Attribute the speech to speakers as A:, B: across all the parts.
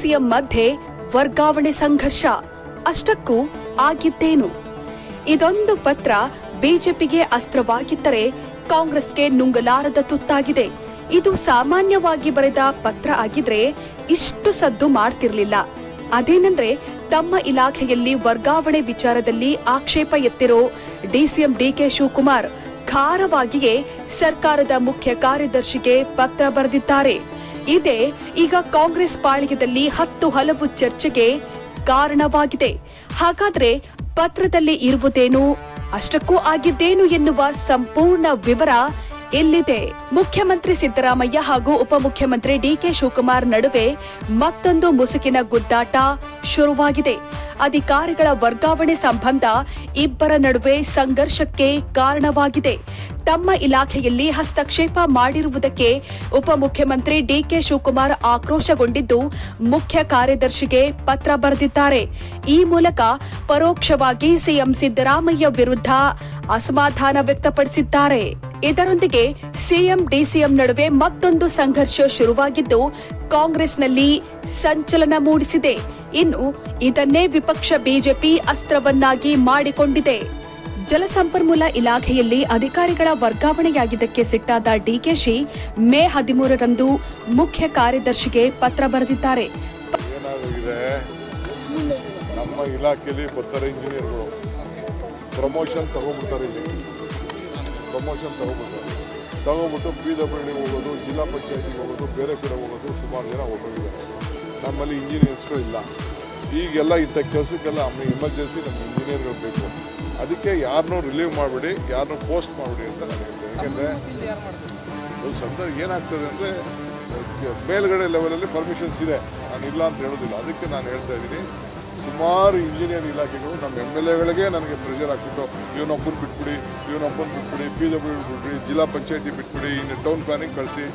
A: DCM ಮಧ್ಯೆ ವರ್ಗಾವಣೆ ಸಂಘರ್ಷ. ಅಷ್ಟಕ್ಕೂ ಆಗಿದ್ದೇನು. ಇದೊಂದು ಪತ್ರ ಬಿಜೆಪಿಗೆ ಅಸ್ತ್ರವಾಗಿದ್ದರೆ ಕಾಂಗ್ರೆಸ್ಗೆ ನುಂಗಲಾರದ ತುತ್ತಾಗಿದೆ. ಇದು ಸಾಮಾನ್ಯವಾಗಿ ಬರೆದ ಪತ್ರ ಆಗಿದ್ರೆ ಇಷ್ಟು ಸದ್ದು ಮಾಡ್ತಿರ್ಲಿಲ್ಲ. ಅದೇನಂದ್ರೆ ತಮ್ಮ ಇಲಾಖೆಯಲ್ಲಿ ವರ್ಗಾವಣೆ ವಿಚಾರದಲ್ಲಿ ಆಕ್ಷೇಪ ಎತ್ತಿರೋ ಡಿಸಿಎಂ ಡಿಕೆ ಶಿವಕುಮಾರ್ ಖಾರವಾಗಿಯೇ ಸರ್ಕಾರದ ಮುಖ್ಯ ಕಾರ್ಯದರ್ಶಿಗೆ ಪತ್ರ ಬರೆದಿದ್ದಾರೆ. ಇದೇ ಈಗ ಕಾಂಗ್ರೆಸ್ ಪಾಳ್ಯದಲ್ಲಿ ಹತ್ತು ಹಲವು ಚರ್ಚೆಗೆ ಕಾರಣವಾಗಿದೆ. ಹಾಗಾದ್ರೆ ಪತ್ರದಲ್ಲಿ ಇರುವುದೇನು? ಅಷ್ಟಕ್ಕೂ ಆಗಿದ್ದೇನು ಎನ್ನುವ ಸಂಪೂರ್ಣ ವಿವರ ಎಲ್ಲಿದೆ ಮುಖ್ಯಮಂತ್ರಿ ಸಿದ್ದರಾಮಯ್ಯ ಹಾಗೂ ಉಪಮುಖ್ಯಮಂತ್ರಿ ಡಿಕೆ ಶಿವಕುಮಾರ್ ನಡುವೆ ಮತ್ತೊಂದು ಮುಸುಕಿನ ಗುದ್ದಾಟ ಶುರುವಾಗಿದೆ. ಅಧಿಕಾರಿಗಳ ವರ್ಗಾವಣೆ ಸಂಬಂಧ ಇಬ್ಬರ ನಡುವೆ ಸಂಘರ್ಷಕ್ಕೆ ಕಾರಣವಾಗಿದೆ. ತಮ್ಮ ಇಲಾಖೆಯಲ್ಲಿ ಹಸ್ತಕ್ಷೇಪ ಮಾಡಿರುವುದಕ್ಕೆ ಉಪಮುಖ್ಯಮಂತ್ರಿ ಡಿಕೆ ಶಿವಕುಮಾರ್ ಆಕ್ರೋಶಗೊಂಡಿದ್ದು ಮುಖ್ಯ ಕಾರ್ಯದರ್ಶಿಗೆ ಪತ್ರ ಬರೆದಿದ್ದಾರೆ. ಈ ಮೂಲಕ ಪರೋಕ್ಷವಾಗಿ ಸಿಎಂ ಸಿದ್ದರಾಮಯ್ಯ ವಿರುದ್ಧ ಅಸಮಾಧಾನ ವ್ಯಕ್ತಪಡಿಸಿದ್ದಾರೆ. ಇದರೊಂದಿಗೆ ಸಿಎಂ ಡಿಸಿಎಂ ನಡುವೆ ಮತ್ತೊಂದು ಸಂಘರ್ಷ ಶುರುವಾಗಿದ್ದು ಕಾಂಗ್ರೆಸ್ನಲ್ಲಿ ಸಂಚಲನ ಮೂಡಿಸಿದೆ. ಇನ್ನು ಇದನ್ನೇ ವಿಪಕ್ಷ ಬಿಜೆಪಿ ಅಸ್ತ್ರವನ್ನಾಗಿ ಮಾಡಿಕೊಂಡಿದೆ. ಜಲಸಂಪನ್ಮೂಲ ಇಲಾಖೆಯಲ್ಲಿ ಅಧಿಕಾರಿಗಳ ವರ್ಗಾವಣೆಯಾಗಿದ್ದಕ್ಕೆ ಸಿಟ್ಟಾದ ಡಿಕೆಶಿ ಮೇ ಹದಿಮೂರರಂದು ಮುಖ್ಯ ಕಾರ್ಯದರ್ಶಿಗೆ ಪತ್ರ ಬರೆದಿದ್ದಾರೆ.
B: ನಮ್ಮ ಇಲಾಖೆಯಲ್ಲಿ ಬರ್ತಾರೆ ಇಂಜಿನಿಯರ್ಗಳು. ಪ್ರಮೋಷನ್ ತಗೊಂಡ್ಬಿಡ್ತಾರೆ ಪ್ರಮೋಷನ್ ತಗೊಂಡ್ಬಿಡ್ತಾರೆ ತಗೊಂಡ್ಬಿಟ್ಟು ಪಿ ಡಬ್ಲ್ಯೂ ಹೋಗೋದು, ಜಿಲ್ಲಾ ಪಂಚಾಯತಿಗೆ ಹೋಗೋದು, ಬೇರೆ ಕಡೆ ಹೋಗೋದು ಸುಮಾರು ಜನ ಹೋಗಿದ್ದಾರೆ ನಮ್ಮಲ್ಲಿ ಇಂಜಿನಿಯರ್ಸ್ಗಳು ಇಲ್ಲ. ಈಗೆಲ್ಲ ಇಂಥ ಕೆಲಸಕ್ಕೆಲ್ಲ ನಮ್ಮ ಎಮರ್ಜೆನ್ಸಿ ನಮ್ಮ ಇಂಜಿನಿಯರ್ಗಳು ಬೇಕು. ಅದಕ್ಕೆ ಯಾರನ್ನೂ ರಿಲೀವ್ ಮಾಡಬೇಡಿ ಯಾರನ್ನೂ ಪೋಸ್ಟ್ ಮಾಡಿಬಿಡಿ ಅಂತ ನಾನು ಹೇಳ್ತೇನೆ ಯಾಕೆಂದರೆ ಒಂದು ಸಂದರ್ಭ ಏನಾಗ್ತದೆ ಅಂದರೆ ಮೇಲ್ಗಡೆ ಲೆವೆಲಲ್ಲಿ ಪರ್ಮಿಷನ್ಸ್ ಇದೆ. ನಾನು ಇಲ್ಲ ಅಂತ ಹೇಳೋದಿಲ್ಲ. ಅದಕ್ಕೆ ನಾನು ಹೇಳ್ತಾ ಇದ್ದೀನಿ ಸುಮಾರು ಇಂಜಿನಿಯರ್ ಇಲಾಖೆಗಳು ನಮ್ಮ ಎಂ ಎಲ್ ಎಗಳಿಗೆ ನನಗೆ ಪ್ರೆಷರ್ ಹಾಕ್ಬಿಟ್ಟು ಇವನೊಬ್ಬನ ಬಿಟ್ಬಿಡಿ ಇವನೊಬ್ಬನ ಬಿಟ್ಬಿಡಿ ಪಿ ಡಬ್ಲ್ಯೂ ಬಿಟ್ಬಿಡಿ ಜಿಲ್ಲಾ ಪಂಚಾಯತಿ ಬಿಟ್ಬಿಡಿ ಇನ್ನು ಟೌನ್ ಪ್ಲಾನಿಂಗ್ ಕಳಿಸಿ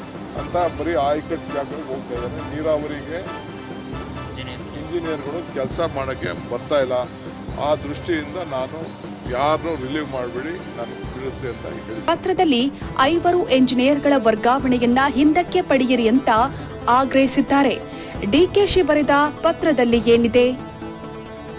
B: ಅಂತ ಬರೀ ಆಯ್ಕಟ್ ಜಾಗಗಳಿಗೆ ಹೋಗ್ತಾ ಇದ್ದಾರೆ. ನೀರಾವರಿಗೆ ಇಂಜಿನಿಯರ್ಗಳು ಕೆಲಸ ಮಾಡೋಕ್ಕೆ ಬರ್ತಾ ಇಲ್ಲ. ಆ ದೃಷ್ಟಿಯಿಂದ ನಾನು
A: ಪತ್ರದಲ್ಲಿ ಐವರು ಎಂಜಿನಿಯರ್ಗಳ ವರ್ಗಾವಣೆಯನ್ನ ಹಿಂದಕ್ಕೆ ಪಡೆಯಿರಿ ಅಂತ ಆಗ್ರಹಿಸಿದ್ದಾರೆ. ಡಿಕೆಶಿ ಬರೆದ ಪತ್ರದಲ್ಲಿ ಏನಿದೆ?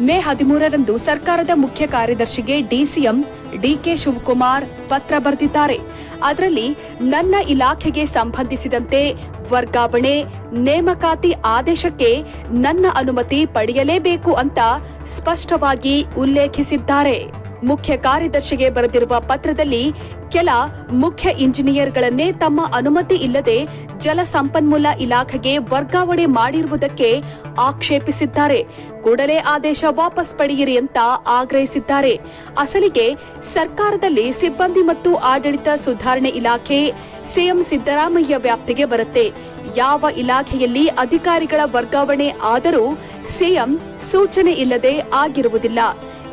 A: ಮೇ ಹದಿಮೂರರಂದು ಸರ್ಕಾರದ ಮುಖ್ಯ ಕಾರ್ಯದರ್ಶಿಗೆ ಡಿಸಿಎಂ ಡಿಕೆ ಶಿವಕುಮಾರ್ ಪತ್ರ ಬರೆದಿದ್ದಾರೆ. ಅದರಲ್ಲಿ, ನನ್ನ ಇಲಾಖೆಗೆ ಸಂಬಂಧಿಸಿದಂತೆ ವರ್ಗಾವಣೆ, ನೇಮಕಾತಿ ಆದೇಶಕ್ಕೆ ನನ್ನ ಅನುಮತಿ ಪಡೆಯಲೇಬೇಕು ಅಂತ ಸ್ಪಷ್ಟವಾಗಿ ಉಲ್ಲೇಖಿಸಿದ್ದಾರೆ. ಮುಖ್ಯ ಕಾರ್ಯದರ್ಶಿಗೆ ಬರೆದಿರುವ ಪತ್ರದಲ್ಲಿ ಕೆಲ ಮುಖ್ಯ ಇಂಜಿನಿಯರ್ಗಳನ್ನೇ ತಮ್ಮ ಅನುಮತಿ ಇಲ್ಲದೆ ಜಲಸಂಪನ್ಮೂಲ ಇಲಾಖೆಗೆ ವರ್ಗಾವಣೆ ಮಾಡಿರುವುದಕ್ಕೆ ಆಕ್ಷೇಪಿಸಿದ್ದಾರೆ. ಕೂಡಲೇ ಆದೇಶ ವಾಪಸ್ ಪಡೆಯಿರಿ ಅಂತ ಆಗ್ರಹಿಸಿದ್ದಾರೆ. ಅಸಲಿಗೆ ಸರ್ಕಾರದಲ್ಲಿ ಸಿಬ್ಬಂದಿ ಮತ್ತು ಆಡಳಿತ ಸುಧಾರಣೆ ಇಲಾಖೆ ಸಿಎಂ ಸಿದ್ದರಾಮಯ್ಯ ವ್ಯಾಪ್ತಿಗೆ ಬರುತ್ತೆ. ಯಾವ ಇಲಾಖೆಯಲ್ಲಿ ಅಧಿಕಾರಿಗಳ ವರ್ಗಾವಣೆ ಆದರೂ ಸಿಎಂ ಸೂಚನೆ ಇಲ್ಲದೆ ಆಗಿರುವುದಿಲ್ಲ.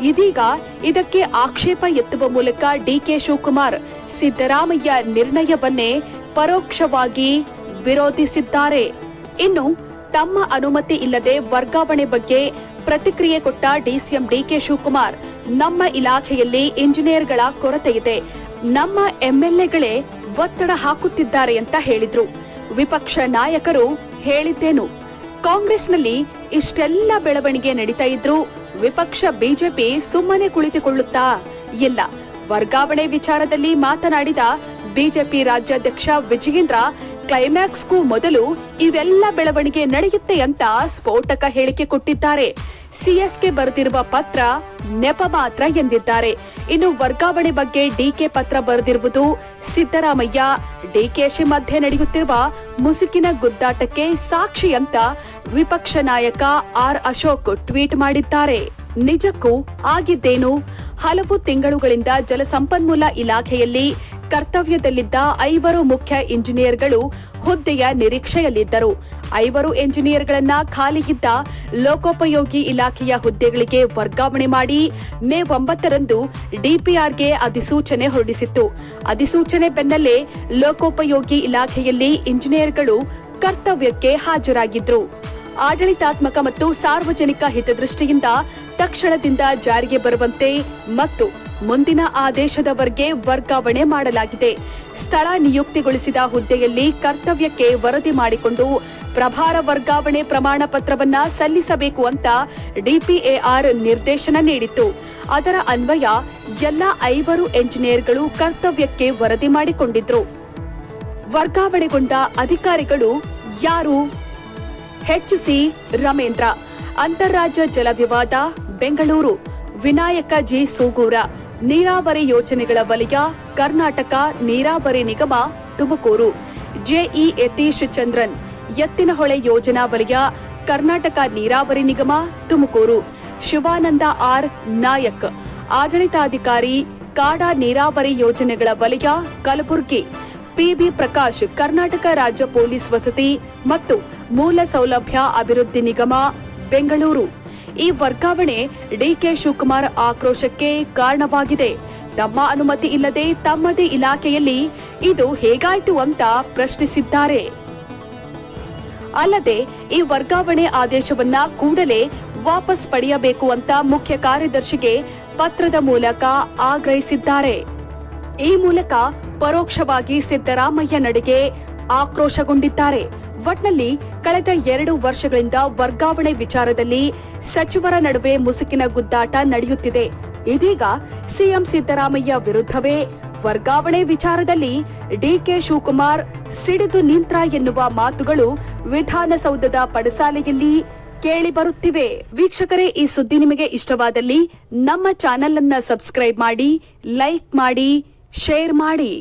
A: ಇದೀಗ ಇದಕ್ಕೆ ಆಕ್ಷೇಪ ಎತ್ತುವ ಮೂಲಕ ಡಿಕೆ ಶಿವಕುಮಾರ್ ಸಿದ್ದರಾಮಯ್ಯ ನಿರ್ಣಯವನ್ನೇ ಪರೋಕ್ಷವಾಗಿ ವಿರೋಧಿಸಿದ್ದಾರೆ. ಇನ್ನು ತಮ್ಮ ಅನುಮತಿ ಇಲ್ಲದೆ ವರ್ಗಾವಣೆ ಬಗ್ಗೆ ಪ್ರತಿಕ್ರಿಯೆ ಕೊಟ್ಟ ಡಿಸಿಎಂ ಡಿಕೆ ಶಿವಕುಮಾರ್, ನಮ್ಮ ಇಲಾಖೆಯಲ್ಲಿ ಇಂಜಿನಿಯರ್ಗಳ ಕೊರತೆ ಇದೆ. ನಮ್ಮ ಎಂಎಲ್ಎಗಳೇ ಒತ್ತಡ ಹಾಕುತ್ತಿದ್ದಾರೆ ಅಂತ ಹೇಳಿದ್ರು. ವಿಪಕ್ಷ ನಾಯಕರು ಹೇಳಿದ್ದೇನು? ಕಾಂಗ್ರೆಸ್ನಲ್ಲಿ ಇಷ್ಟೆಲ್ಲ ಬೆಳವಣಿಗೆ ನಡೀತಾ ಇದ್ರು ವಿಪಕ್ಷ ಬಿಜೆಪಿ ಸುಮ್ಮನೆ ಕುಳಿತುಕೊಳ್ಳುತ್ತಾ ಇಲ್ಲ. ವರ್ಗಾವಣೆ ವಿಚಾರದಲ್ಲಿ ಮಾತನಾಡಿದ ಬಿಜೆಪಿ ರಾಜ್ಯಾಧ್ಯಕ್ಷ ವಿಜಯೇಂದ್ರ ಕ್ಲೈಮ್ಯಾಕ್ಸ್ಗೂ ಮೊದಲು ಇವೆಲ್ಲ ಬೆಳವಣಿಗೆ ನಡೆಯುತ್ತೆ ಅಂತ ಸ್ಫೋಟಕ ಹೇಳಿಕೆ ಕೊಟ್ಟಿದ್ದಾರೆ. ಸಿಎಸ್ಕೆ ಬರೆದಿರುವ ಪತ್ರ ನೆಪ ಮಾತ್ರ ಎಂದಿದ್ದಾರೆ. ಇನ್ನು ವರ್ಗಾವಣೆ ಬಗ್ಗೆ ಡಿಕೆ ಪತ್ರ ಬರೆದಿರುವುದು ಸಿದ್ದರಾಮಯ್ಯ. ಡಿಕೆಶಿ ಮಧ್ಯೆ ನಡೆಯುತ್ತಿರುವ ಮುಸುಕಿನ ಗುದ್ದಾಟಕ್ಕೆ ಸಾಕ್ಷಿ ಅಂತ ವಿಪಕ್ಷ ನಾಯಕ ಆರ್ ಅಶೋಕ್ ಟ್ವೀಟ್ ಮಾಡಿದ್ದಾರೆ. ನಿಜಕ್ಕೂ ಆಗಿದ್ದೇನು? ಹಲವು ತಿಂಗಳುಗಳಿಂದ ಜಲಸಂಪನ್ಮೂಲ ಇಲಾಖೆಯಲ್ಲಿ ಕರ್ತವ್ಯದಲ್ಲಿದ್ದ ಐವರು ಮುಖ್ಯ ಇಂಜಿನಿಯರ್ಗಳು ಹುದ್ದೆಯ ನಿರೀಕ್ಷೆಯಲ್ಲಿದ್ದರು. ಐವರು ಎಂಜಿನಿಯರ್ಗಳನ್ನ ಖಾಲಿಗಿದ್ದ ಲೋಕೋಪಯೋಗಿ ಇಲಾಖೆಯ ಹುದ್ದೆಗಳಿಗೆ ವರ್ಗಾವಣೆ ಮಾಡಿ ಮೇ ಒಂಬತ್ತರಂದು ಡಿಪಿಆರ್ಗೆ ಅಧಿಸೂಚನೆ ಹೊರಡಿಸಿತ್ತು. ಅಧಿಸೂಚನೆ ಬೆನ್ನಲ್ಲೇ ಲೋಕೋಪಯೋಗಿ ಇಲಾಖೆಯಲ್ಲಿ ಇಂಜಿನಿಯರ್ಗಳು ಕರ್ತವ್ಯಕ್ಕೆ ಹಾಜರಾಗಿದ್ರು. ಆಡಳಿತಾತ್ಮಕ ಮತ್ತು ಸಾರ್ವಜನಿಕ ಹಿತದೃಷ್ಟಿಯಿಂದ ತಕ್ಷಣದಿಂದ ಜಾರಿಗೆ ಬರುವಂತೆ ಮತ್ತು ಮುಂದಿನ ಆದೇಶದವರೆಗೆ ವರ್ಗಾವಣೆ ಮಾಡಲಾಗಿದೆ. ಸ್ಥಳ ನಿಯುಕ್ತಿಗೊಳಿಸಿದ ಹುದ್ದೆಯಲ್ಲಿ ಕರ್ತವ್ಯಕ್ಕೆ ವರದಿ ಮಾಡಿಕೊಂಡು ಪ್ರಭಾರ ವರ್ಗಾವಣೆ ಪ್ರಮಾಣ ಪತ್ರವನ್ನ ಸಲ್ಲಿಸಬೇಕು ಅಂತ ಡಿಪಿಎಆರ್ ನಿರ್ದೇಶನ ನೀಡಿತ್ತು. ಅದರ ಅನ್ವಯ ಎಲ್ಲ ಐವರು ಎಂಜಿನಿಯರ್ಗಳು ಕರ್ತವ್ಯಕ್ಕೆ ವರದಿ ಮಾಡಿಕೊಂಡಿದ್ರು. ವರ್ಗಾವಣೆಗೊಂಡ ಅಧಿಕಾರಿಗಳು ಯಾರು? ಸಿ ರಮೇಂದ್ರ, ಅಂತಾರಾಜ್ಯ ಜಲ ವಿವಾದ, ಬೆಂಗಳೂರು, ವಿನಾಯಕ ಜಿ. ಸೂಗೂರ. ನೀರಾವರಿ ಯೋಜನೆಗಳ ವಲಯ, ಕರ್ನಾಟಕ ನೀರಾವರಿ ನಿಗಮ, ತುಮಕೂರು. ಜೆಇ ಯತೀಶ್ ಚಂದ್ರನ್, ಎತ್ತಿನಹೊಳೆ ಯೋಜನಾ ವಲಯ, ಕರ್ನಾಟಕ ನೀರಾವರಿ ನಿಗಮ, ತುಮಕೂರು. ಶಿವಾನಂದ ಆರ್ ನಾಯಕ್, ಆಡಳಿತಾಧಿಕಾರಿ, ಕಾಡಾ ನೀರಾವರಿ ಯೋಜನೆಗಳ ವಲಯ, ಕಲಬುರಗಿ. ಪಿಬಿ ಪ್ರಕಾಶ್, ಕರ್ನಾಟಕ ರಾಜ್ಯ ಪೊಲೀಸ್ ವಸತಿ ಮತ್ತು ಮೂಲ ಸೌಲಭ್ಯ ಅಭಿವೃದ್ಧಿ ನಿಗಮ, ಬೆಂಗಳೂರು. ಈ ವರ್ಗಾವಣೆ ಡಿಕೆ ಶಿವಕುಮಾರ್ ಆಕ್ರೋಶಕ್ಕೆ ಕಾರಣವಾಗಿದೆ. ತಮ್ಮ ಅನುಮತಿ ಇಲ್ಲದೆ ತಮ್ಮದೇ ಇಲಾಖೆಯಲ್ಲಿ ಇದು ಹೇಗಾಯಿತು ಅಂತ ಪ್ರಶ್ನಿಸಿದ್ದಾರೆ. ಅಲ್ಲದೆ ಈ ವರ್ಗಾವಣೆ ಆದೇಶವನ್ನ ಕೂಡಲೇ ವಾಪಸ್ ಪಡೆಯಬೇಕು ಅಂತ ಮುಖ್ಯ ಕಾರ್ಯದರ್ಶಿಗೆ ಪತ್ರದ ಮೂಲಕ ಆಗ್ರಹಿಸಿದ್ದಾರೆ. ಈ ಮೂಲಕ ಪರೋಕ್ಷವಾಗಿ ಸಿದ್ದರಾಮಯ್ಯ ನಡೆಗೆ ಆಕ್ರೋಶಗೊಂಡಿದ್ದಾರೆ. ಒಟ್ನಲ್ಲಿ ಕಳೆದ ಎರಡು ವರ್ಷಗಳಿಂದ ವರ್ಗಾವಣೆ ವಿಚಾರದಲ್ಲಿ ಸಚಿವರ ನಡುವೆ ಮುಸುಕಿನ ಗುದ್ದಾಟ ನಡೆಯುತ್ತಿದೆ. ಇದೀಗ ಸಿಎಂ ಸಿದ್ದರಾಮಯ್ಯ ವಿರುದ್ಧವೇ ವರ್ಗಾವಣೆ ವಿಚಾರದಲ್ಲಿ ಡಿಕೆ ಶಿವಕುಮಾರ್ ಸಿಡಿದು ನಿಂತ್ರ ಎನ್ನುವ ಮಾತುಗಳು ವಿಧಾನಸೌಧದ ಪಡಸಾಲೆಯಲ್ಲಿ ಕೇಳಿಬರುತ್ತಿವೆ ವೀಕ್ಷಕರೇ, ಈ ಸುದ್ದಿ ನಿಮಗೆ ಇಷ್ಟವಾದಲ್ಲಿ ನಮ್ಮ ಚಾನೆಲ್ ಅನ್ನ ಸಬ್ಸ್ಕ್ರೈಬ್ ಮಾಡಿ, ಲೈಕ್ ಮಾಡಿ, ಶೇರ್ ಮಾಡಿ.